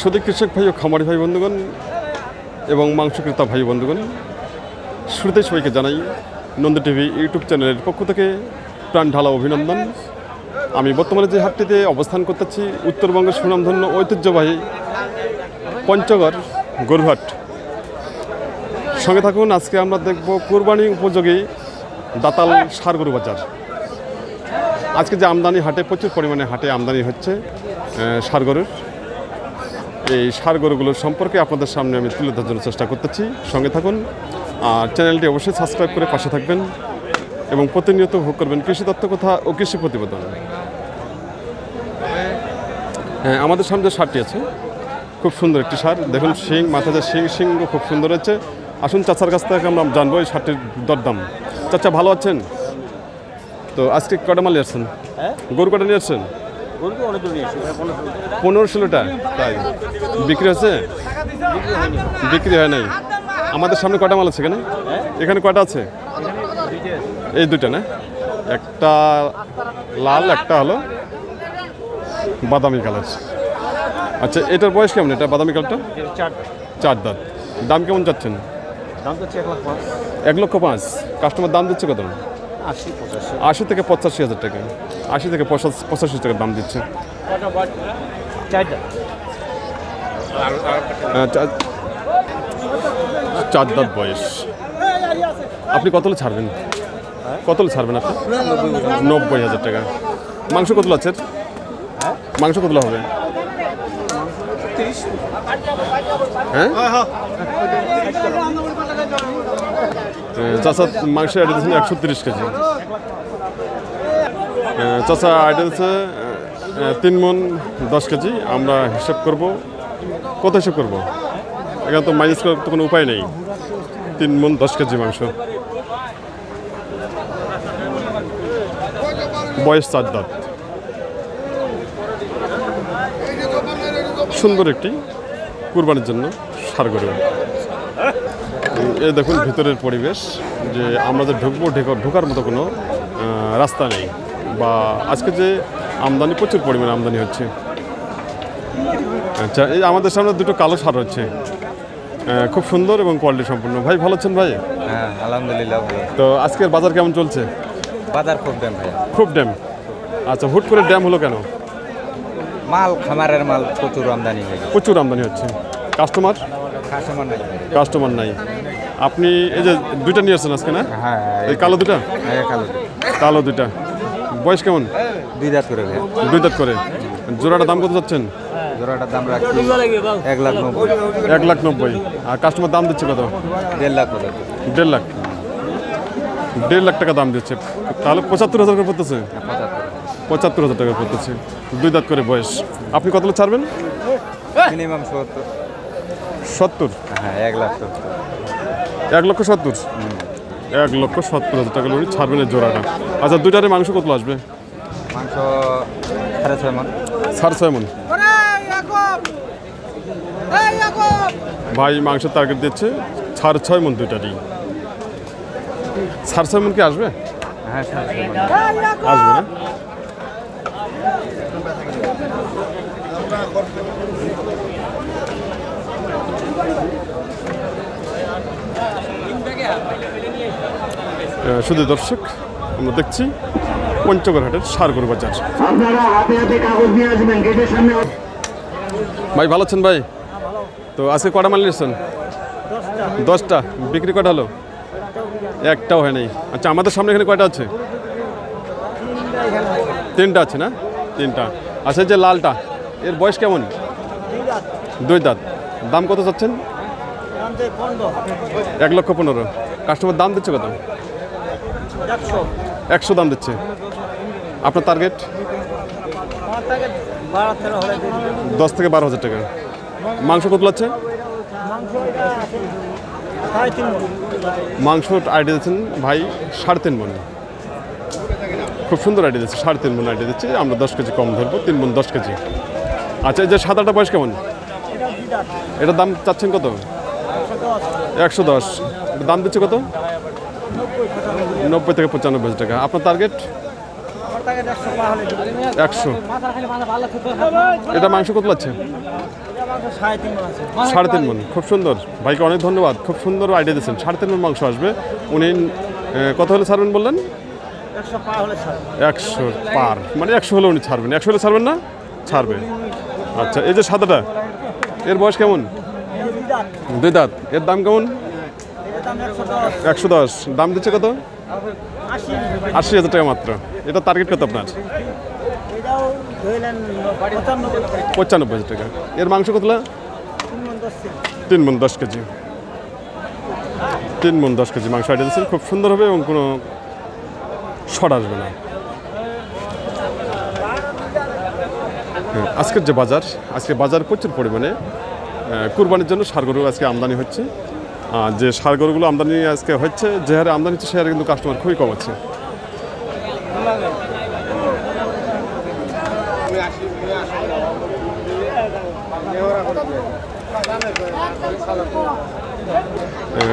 শুধু কৃষক ভাই ও খামারি ভাই বন্ধুগণ এবং মাংস ক্রেতা ভাই বন্ধুগণ, শুরুতে সবাইকে জানাই নন্দ টিভি ইউটিউব চ্যানেলের পক্ষ থেকে প্রাণ ঢালা অভিনন্দন। আমি বর্তমানে যে হাটটিতে অবস্থান করতেছি উত্তরবঙ্গের সুনামধন্য ঐতিহ্যবাহী পঞ্চগড় গরুহাট। সঙ্গে থাকুন, আজকে আমরা দেখব কোরবানি উপযোগী দাতাল সার গরু বাজার। আজকে যে আমদানি হাটে, প্রচুর পরিমাণে হাটে আমদানি হচ্ছে ষাঁড় গরুর। এই ষাঁড় গরুগুলোর সম্পর্কে আপনাদের সামনে আমি তুলে ধরার জন্য চেষ্টা করতেছি। সঙ্গে থাকুন। আর চ্যানেলটি অবশ্যই সাবস্ক্রাইব করে পাশে থাকবেন এবং প্রতিনিয়ত ভোগ করবেন কৃষি তত্ত্ব কথা ও কৃষি প্রতিবেদন। হ্যাঁ আমাদের সামনে যে সারটি আছে খুব সুন্দর একটি সার। দেখুন শিং মাথাতে শিং শিং খুব সুন্দর হচ্ছে আসুন চাচার কাছ থেকে আমরা জানব এই সারটির দরদাম। চাচা ভালো আছেন? তো আজকে কটা মাল নিয়ে আসছেন? হ্যাঁ। গরু কটা নিয়ে আসছেন? পনেরো ষোলোটা। তাই। বিক্রি হচ্ছে বিক্রি হয় নাই। আমাদের সামনে কটা মাল আছে এখানে? এখানে কটা আছে? এই দুটো না? একটা লাল একটা হলো বাদামি কালার। আচ্ছা এটার বয়স কেমন? এটা বাদামি কালারটা? চার দাঁত। দাম কেমন চাচ্ছেন? দাম এক লক্ষ পাঁচ। কাস্টমার দাম দিচ্ছে কত? আশি থেকে পঁচাশি হাজার টাকা। আশি থেকে পঁচাশি পঁচাশি টাকা দাম দিচ্ছে। চার দাঁত। বয়স। আপনি কতলে ছাড়বেন? কতলে ছাড়বেন আপনি? নব্বই হাজার টাকা। মাংস কতলো আছে? মাংস কতলো হবে? হ্যাঁ? চাষা মাংস আইডা দিচ্ছেন একশো তিরিশ কেজি। চাষা আইডা দিচ্ছে তিন মন দশ কেজি। আমরা হিসাব করব। কত হিসাব করব? এখানে তো মাইনাস করার তো কোনো উপায় নেই। তিন মন দশ কেজি মাংস। বয়স চার দাঁত। সুন্দর একটি কুরবানির জন্য সার গরু এই দেখুন ভিতরের পরিবেশ যে আমরা যে ঢুকবো ঢেক- ঢোকার মতো কোনো রাস্তা নেই বা আজকে যে আমদানি প্রচুর পরিমাণে আমদানি হচ্ছে। আচ্ছা এই আমাদের সামনে দুটো কালো সার হচ্ছে। খুব সুন্দর এবং কোয়ালিটি সম্পূর্ণ ভাই ভালো আছেন ভাই? হ্যাঁ আলহামদুলিল্লাহ ভালো। তো আজকের বাজার কেমন চলছে? বাজার খুব ড্যাম ভাইয়া। খুব ড্যাম। আচ্ছা হুট করে ড্যাম হলো কেন? মাল খামারের মাল প্রচুর আমদানি হয়ে গেছে। প্রচুর আমদানি হচ্ছে। কাস্টমার কাস্টমার নাই। কাস্টমার নাই। আপনি এই যে দুইটা নিয়ে আসছেন আজকে না? হ্যাঁ এই কালো দুটা হ্যাঁ কালো কালো দুইটা। বয়স কেমন? দুই দাঁত করে দুই দাঁত করে। জোড়াটা দাম কত যাচ্ছেন? জোড়াটার দাম রাখছি এক লাখ নব্বই। এক লাখ নব্বই। আর কাস্টমার দাম দিচ্ছে কত? দেড় লাখ করে। দেড় লাখ। দেড় লাখ টাকা দাম দিচ্ছে। তাহলে পঁচাত্তর হাজার করে পড়তেছে? পঁচাত্তর হাজার টাকা পড়তেছে দুই দাঁত করে বয়স। আপনি কত ছাড়বেন? মিনিমাম সত্তর। সত্তর? হ্যাঁ এক লাখ সত্তর। এক লক্ষ সত্তর? এক লক্ষ সত্তর হাজার টাকা লোক ছাড়বেন এই জোড়াটা। আচ্ছা দুইটারে মাংস কত আসবে? মাংস সাড়ে ছয় মন। সাড়ে ছয় মন। ভাই মাংসের টার্গেট দিচ্ছে সাড়ে ছয় মন দুইটারই। সাড়ে ছয় মন কি আসবে? হ্যাঁ সাড়ে ছয় মন। আসবে না? শুধু দর্শক আমরা দেখছি পঞ্চগড়হাটের সারগর বাজার। ভাই ভালো আছেন ভাই? তো আজকে কটা মাল নিয়েছেন? দশটা। বিক্রি কটা হলো? একটাও হয় নাই। আচ্ছা আমাদের সামনে এখানে কয়টা আছে? তিনটা আছে না? তিনটা। আচ্ছা যে লালটা এর বয়স কেমন? দুই দাঁত। দাম কত চাচ্ছেন? এক লক্ষ পনেরো। কাস্টমার দাম দিচ্ছে কত? একশো। দাম দিচ্ছে। আপনার টার্গেট দশ থেকে বারো হাজার টাকা। মাংস কত লাগছে? মাংস আইডিয়া দিচ্ছেন ভাই সাড়ে তিন মন। খুব সুন্দর আইডিয়া দিচ্ছে সাড়ে তিন মন আইডিয়া দিচ্ছে। আমরা দশ কেজি কম ধরবো তিন মন দশ কেজি। আচ্ছা এই যে সাদাটা বয়স কেমন? এটার দাম চাচ্ছেন কত? একশো দশ। দাম দিচ্ছে কত? নব্বই থেকে পঁচানব্বই হাজার টাকা। আপনার টার্গেট একশো। এটা মাংস কত লাগছে? সাড়ে তিন মন। খুব সুন্দর। ভাইকে অনেক ধন্যবাদ। খুব সুন্দর আইডিয়া দিয়েছেন। সাড়ে তিন মন মাংস আসবে। উনি কত হলে ছাড়বেন বললেন? একশো পার। মানে একশো হলে উনি ছাড়বেন। একশো হলে ছাড়বেন না? ছাড়বে। আচ্ছা এই যে সাদাটা, এর বয়স কেমন? দুই দাঁত। এর দাম কেমন? একশো দশ। দাম দিচ্ছে কত? আশি হাজার টাকা মাত্র। এটা টার্গেট কত আপনার? পঁচানব্বই হাজার টাকা। এর মাংস কতলা তিন মন দশ কেজি। তিন মন দশ কেজি মাংস আইডিয়া দিচ্ছেন খুব সুন্দর হবে এবং কোনো শর্ট আসবে না। আজকের যে বাজার, আজকে বাজার প্রচুর পরিমাণে কুরবানির জন্য সার গরু আজকে আমদানি হচ্ছে। যে সার গরুগুলো আমদানি আজকে হচ্ছে যে হারে আমদানি হচ্ছে সে হারে কিন্তু কাস্টমার খুবই কম আছে।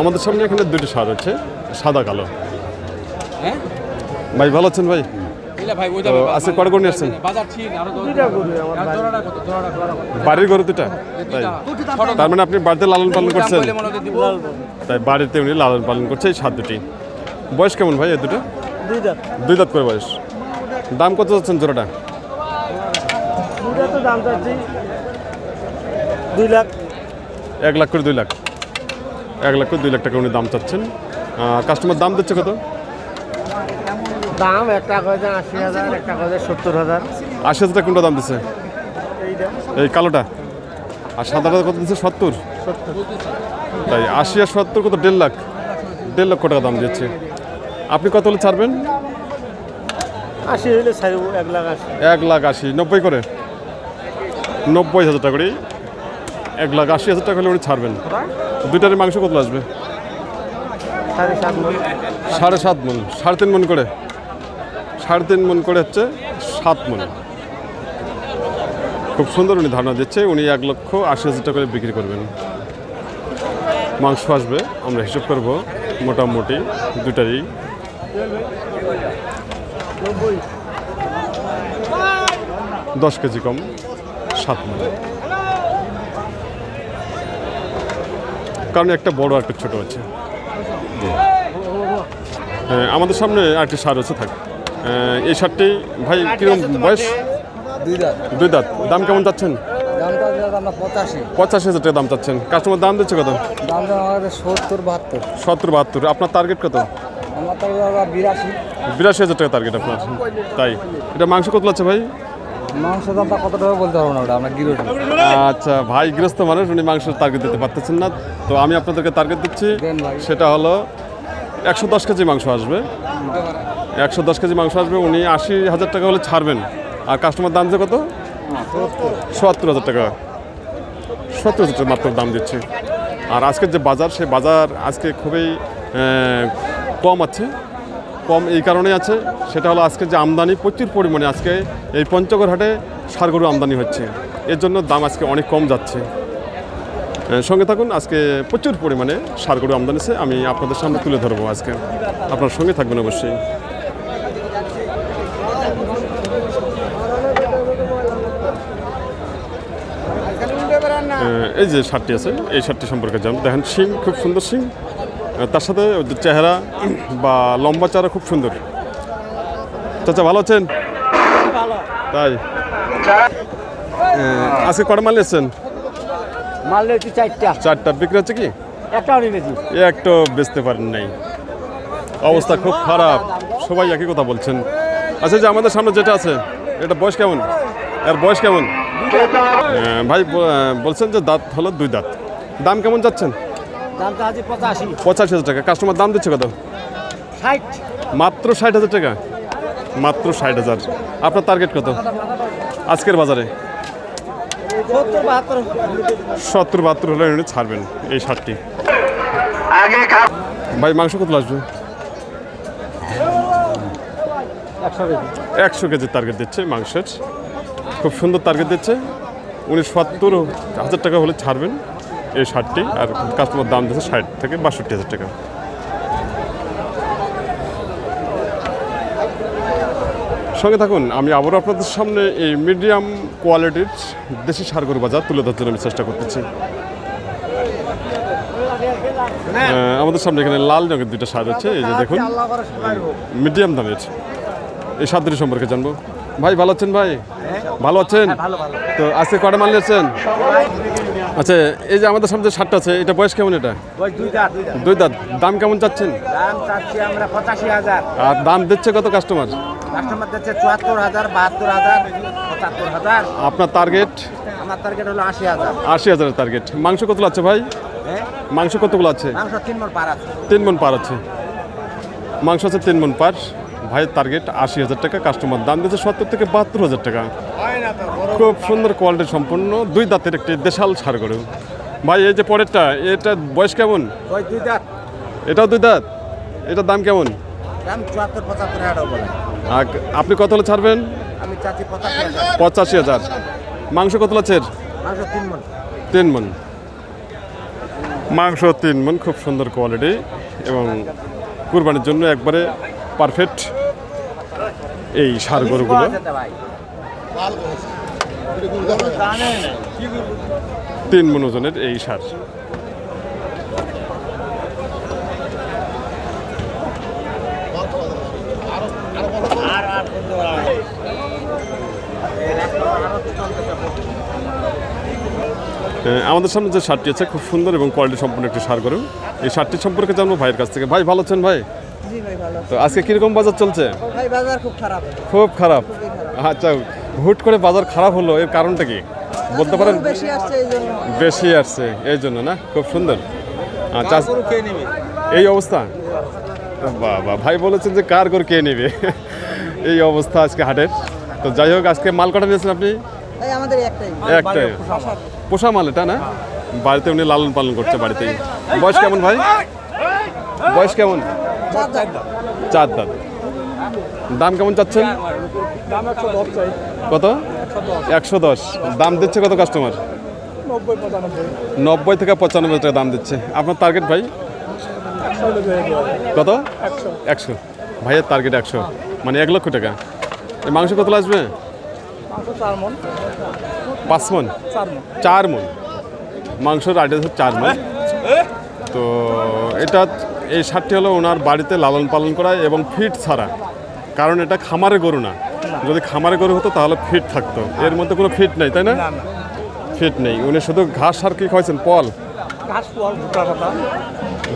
আমাদের সামনে এখানে দুটি সার হচ্ছে সাদা কালো। ভাই ভালো আছেন ভাই? তো আজকে কটা গরু নিয়ে আসছেন? বাড়ির। গরু দুটা তাই। তার মানে আপনি বাড়িতে লালন পালন করছেন? তাই বাড়িতে উনি লালন পালন করছে এই সাত দুটি। বয়স কেমন ভাই এই দুটো? দুই দাঁত করে বয়স। দাম কত যাচ্ছেন জোড়াটা? দাম চাচ্ছি। দুই লাখ। এক লাখ করে দুই লাখ। এক লাখ করে দুই লাখ টাকা উনি দাম চাচ্ছেন। কাস্টমার দাম দিচ্ছে কত? দাম একটা কয়েছে আশি হাজার একটা কয়েছে সত্তর হাজার। আশি হাজার টাকা কোনটা দাম দিচ্ছে এই কালোটা। আর সাদাটা কত দিচ্ছে সত্তর। তাই আশি আর সত্তর কত? দেড় লাখ। দেড় লক্ষ টাকা দাম দিচ্ছে। আপনি কত হলে ছাড়বেন? আশি হইলে ছাড়বো এক লাখ আশি। এক লাখ আশি। নব্বই করে? নব্বই হাজার টাকা করে। এক লাখ আশি হাজার টাকা হলে উনি ছাড়বেন। দুইটার মাংস কত আসবে? সাড়ে সাত মন। সাড়ে সাত মন। সাড়ে তিন মন করে? সাড়ে তিন মন করে হচ্ছে সাত মন। খুব সুন্দর উনি ধারণা দিচ্ছে উনি এক লক্ষ আশি হাজার টাকা করে বিক্রি করবেন। মাংস আসবে আমরা হিসেব করব মোটামুটি দুটারই। দশ কেজি কম সাত মন। কারণ একটা বড় একটা ছোট আছে। হ্যাঁ, আমাদের সামনে আরেকটি সার আছে থাক। এই শার্টটি ভাই কীরকম বয়স? দুই দাঁত। দাম কেমন চাচ্ছেন? দামটা দিলাম আমরা পঁচাশি। হাজার টাকা দাম চাচ্ছেন। কাস্টমার দাম দিচ্ছে কত? দাম সত্তর বাহাত্তর। সত্তর বাহাত্তর। আপনার টার্গেট কত? বিরাশি। হাজার টাকা টার্গেট আপনার। তাই। এটা মাংস কত লাগছে ভাই? মাংস দামটা কত টাকা বলতে পারব না ওটা আমরা গিরো আচ্ছা ভাই গৃহস্থ মানুষ উনি মাংসের টার্গেট দিতে পারতেছেন না। তো আমি আপনাদেরকে টার্গেট দিচ্ছি। সেটা হলো একশো দশ কেজি মাংস আসবে। একশো দশ কেজি মাংস আসবে, উনি আশি হাজার টাকা হলে ছাড়বেন। আর কাস্টমার দাম যে কত? সত্তর হাজার টাকা। সত্তর হাজার টাকা মাত্র দাম দিচ্ছে। আর আজকের যে বাজার, সেই বাজার আজকে খুবই কম আছে। কম এই কারণে আছে। সেটা হলো আজকে যে আমদানি প্রচুর পরিমাণে আজকে এই পঞ্চগড় হাটে সারগরু আমদানি হচ্ছে। এর জন্য দাম আজকে অনেক কম যাচ্ছে। সঙ্গে থাকুন, আজকে প্রচুর পরিমাণে সারগরু আমদানি আমি আপনাদের সামনে তুলে ধরবো আজকে। আপনার সঙ্গে থাকবেন অবশ্যই। এই যে শার্টটি আছে এই শার্টটি সম্পর্কে জান দেখেন শিং খুব সুন্দর শিং। তার সাথে চেহারা বা লম্বা চারা খুব সুন্দর। চাচা ভালো আছেন? তাই। আজকে কটা মাল এসছেন মাল হচ্ছে চারটা। চারটা। বিক্রি হচ্ছে কি? একটাও নিয়েছি। একটু বেচতে পারেন নাই। অবস্থা খুব খারাপ। সবাই একই কথা বলছেন। আচ্ছা যে আমাদের সামনে যেটা আছে এটা বয়স কেমন? এর বয়স কেমন? ভাই বলছেন যে দাঁত হলো দুই দাঁত। দাম কেমন যাচ্ছেন? পঁচাশি। পঁচাশি হাজার টাকা। কাস্টমার দাম দিচ্ছে কত? ষাট। মাত্র ষাট হাজার টাকা? মাত্র ষাট হাজার। আপনার টার্গেট কত? আজকের বাজারে? সত্তর বাহাত্তর। হলে উনি ছাড়বেন এই খা ভাই মাংস কত আসবে একশো কেজি। টার্গেট দিচ্ছে মাংসের। খুব সুন্দর টার্গেট দিচ্ছে। উনি সত্তর হাজার টাকা হলে ছাড়বেন এই শার্টটি আর কাস্টমার দাম দিচ্ছে ষাট থেকে বাষট্টি হাজার টাকা। সঙ্গে থাকুন আমি আবারও আপনাদের সামনে এই মিডিয়াম কোয়ালিটির দেশি সার গরু বাজার তুলে ধরার জন্য আমি চেষ্টা করতেছি। আমাদের সামনে এখানে লাল রঙের দুইটা সার আছে এই যে দেখুন মিডিয়াম দামের। এই সার দুটি সম্পর্কে জানব। ভাই ভালো আছেন ভাই? ভালো আছেন? তো আজকে কটা মাল নিয়েছেন? আচ্ছা এই যে আমাদের সামনে সারটা আছে এটা বয়স কেমন এটা? দুই দাঁত দাম কেমন চাচ্ছেন? দাম চাচ্ছি আমরা আর দাম দিচ্ছে কত কাস্টমার আপনার টার্গেট আমার টার্গেট হলো আশি হাজার। আশি হাজারের টার্গেট মাংস কতগুলো আছে ভাই? হ্যাঁ? মাংস কতগুলো আছে? তিন মন পার আছে। তিন মন পার আছে। মাংস আছে তিন মন পার। ভাইয়ের টার্গেট আশি হাজার টাকা কাস্টমার দাম দিয়েছে সত্তর থেকে বাহাত্তর হাজার টাকা। খুব সুন্দর কোয়ালিটি সম্পন্ন দুই দাঁতের একটি দেশাল সার গরু। ভাই এই যে পরেরটা এটা বয়স কেমন? ওই দুই দাঁত। এটাও দুই দাঁত? এটার দাম কেমন? আপনি কত হলে ছাড়বেন? পঁচাশি হাজার। মাংস কত মন। তিন মন। মাংস তিন মন খুব সুন্দর কোয়ালিটি এবং কুরবানির জন্য একবারে পারফেক্ট এই সার গরুগুলো। তিন মন ওজনের এই সার। আমাদের সামনে যে শার্টটি আছে, খুব সুন্দর এবং কোয়ালিটি সম্পন্ন একটি সার গরু। এই শার্টটি সম্পর্কে জানব ভাইয়ের কাছ থেকে। ভাই, ভালো আছেন ভাই? তো আজকে কীরকম বাজার চলছে? ভাই বাজার খুব খারাপ। খুব খারাপ? আচ্ছা হুট করে বাজার খারাপ হলো এর কারণটা কি? বলতে পারেন? বেশি আসছে এই জন্য। বেশি আসছে এই জন্য না? খুব সুন্দর। আচ্ছা এই অবস্থা? বাবা ভাই বলেছেন যে কার করে কে নেবে? এই অবস্থা আজকে হাটের। তো যাই হোক আজকে মাল কটা নিয়েছেন আপনি? আমাদের একটাই। একটাই। পোষা মাল এটা না? বাড়িতে উনি লালন পালন করছে বাড়িতে বয়স কেমন ভাই? বয়স কেমন? চার দাম দাঁত। দাম কেমন চাচ্ছেন? কত? একশো দশ। দাম দিচ্ছে কত কাস্টমার নব্বই থেকে পঁচানব্বই টাকা দাম দিচ্ছে। আপনার টার্গেট ভাই? কত? একশো। ভাইয়ের টার্গেট একশো। মানে এক লক্ষ টাকা। এই মাংস কত আসবে? পাঁচ মন? চার মন। মাংসর আইডিয়া চার মন। তো এটা এই সারটি হলো ওনার বাড়িতে লালন পালন করা এবং ফিট ছাড়া। কারণ এটা খামারে গরু না। যদি খামারে গরু হতো তাহলে ফিট থাকতো। এর মধ্যে কোনো ফিট নেই তাই না? ফিট নেই। উনি শুধু ঘাস আর কি খাওয়াইছেন? পল?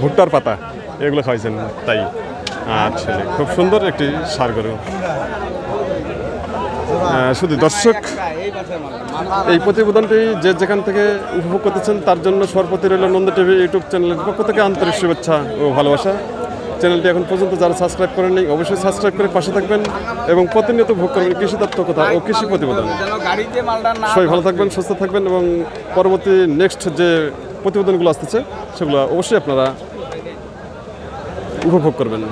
ভুট্টার পাতা। এগুলো খাওয়াইছেন তাই। আচ্ছা খুব সুন্দর একটি সার গরু। শুধু দর্শক, এই প্রতিবেদনটি যে যেখান থেকে উপভোগ করতেছেন, তার জন্য সর্বতি রইল নন্দ টিভি ইউটিউব চ্যানেলের পক্ষ থেকে আন্তরিক শুভেচ্ছা ও ভালোবাসা। চ্যানেলটি এখন পর্যন্ত যারা সাবস্ক্রাইব করেননি, অবশ্যই সাবস্ক্রাইব করে পাশে থাকবেন এবং প্রতিনিয়ত ভোগ করবেন কৃষি তত্ত্ব কথা ও কৃষি প্রতিবেদন। সবাই ভালো থাকবেন, সুস্থ থাকবেন এবং পরবর্তী নেক্সট যে প্রতিবেদনগুলো আসতেছে, সেগুলো অবশ্যই আপনারা উপভোগ করবেন।